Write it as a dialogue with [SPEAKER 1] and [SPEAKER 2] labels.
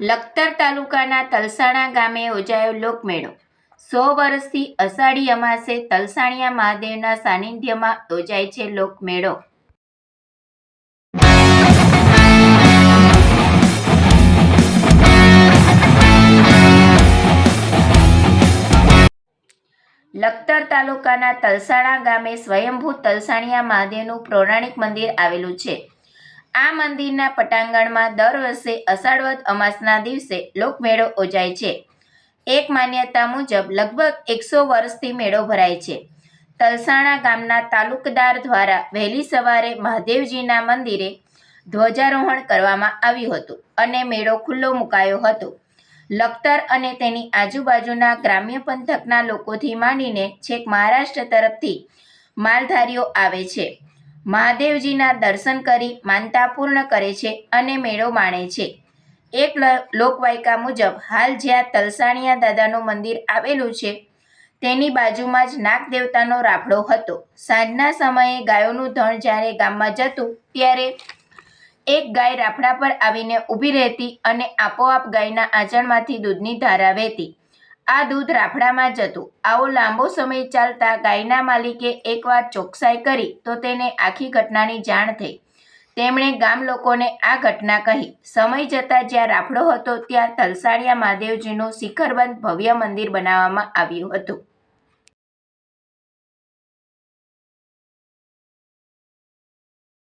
[SPEAKER 1] લખતર તાલુકાના તલસાણા ગામે યોજાયો લોકમેળો. સો વર્ષથી અષાઢી અમાસે તલસાણિયા મહાદેવના સાનિધ્યમાં યોજાય છે લોકમેળો. લખતર તાલુકાના તલસાણા ગામે સ્વયંભૂ તલસાણિયા મહાદેવનું પૌરાણિક મંદિર આવેલું છે. આ મંદિરના પટાંગણમાં દર વર્ષે અષાઢવદ અમાસના દિવસે લોકમેળો યોજાય છે. એક માન્યતા મુજબ લગભગ એકસો વર્ષથી મેળો ભરાય છે. તલસાણા ગામના તાલુકદાર દ્વારા વહેલી સવારે મહાદેવજીના મંદિરે ધ્વજારોહણ કરવામાં આવ્યું હતું અને મેળો ખુલ્લો મુકાયો હતો. લખતર અને તેની આજુબાજુના ગ્રામ્ય પંથકના લોકોથી માંડીને છેક મહારાષ્ટ્ર તરફથી માલધારીઓ આવે છે. મહાદેવજીના દર્શન કરી માનતા પૂર્ણ કરે છે અને મેળો માણે છે. એક લોકવાયકા મુજબ હાલ જ્યાં તલસાણિયા દાદાનું મંદિર આવેલું છે, તેની બાજુમાં જ નાગ દેવતાનો રાફડો હતો. સાંજના સમયે ગાયોનું ધણ જ્યારે ગામમાં જતું, ત્યારે એક ગાય રાફડા પર આવીને ઊભી રહેતી અને આપોઆપ ગાયના આંચણમાંથી દૂધની ધારા વહેતી. આ દૂધ રાફડામાં જતું આવો લાંબો સમય ચાલતા ગાયના માલિકે એકવાર ચોકસાઈ કરી તો તેને આખી ઘટનાની જાણ થઈ. તેમણે ગામ લોકોને આ ઘટના કહી. સમય જતાં જ્યાં રાફડો હતો ત્યાં તલસાણિયા મહાદેવજીનું શિખરબંધ ભવ્ય મંદિર બનાવવામાં આવ્યું હતું.